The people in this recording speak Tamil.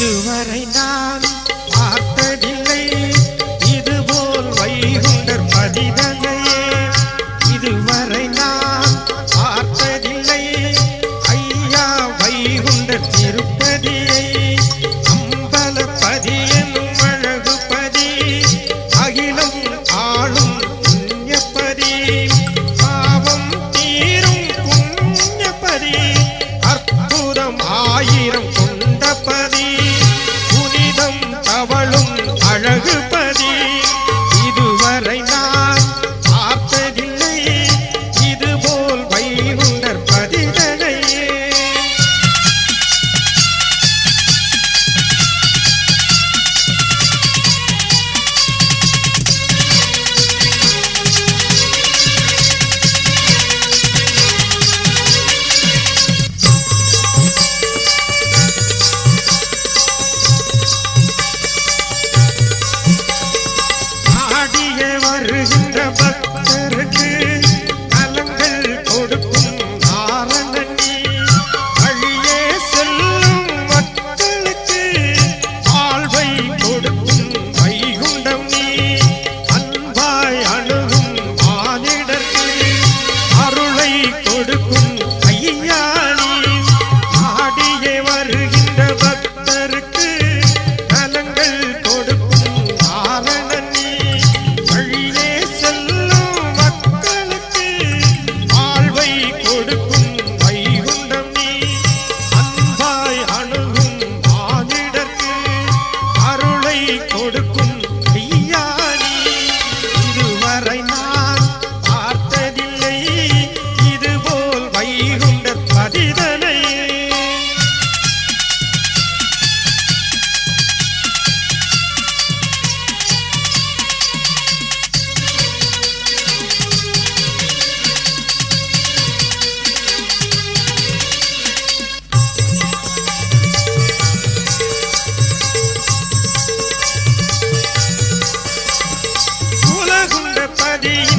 இதுவரை நான் பார்த்ததில்லை. இதுபோல் வைகுண்டர் பதிதனையே இதுவரை நான் பார்த்ததில்லை. ஐயா வைகுண்டர் திருப்பதியை കൊടുക്കും மனிதனை பதி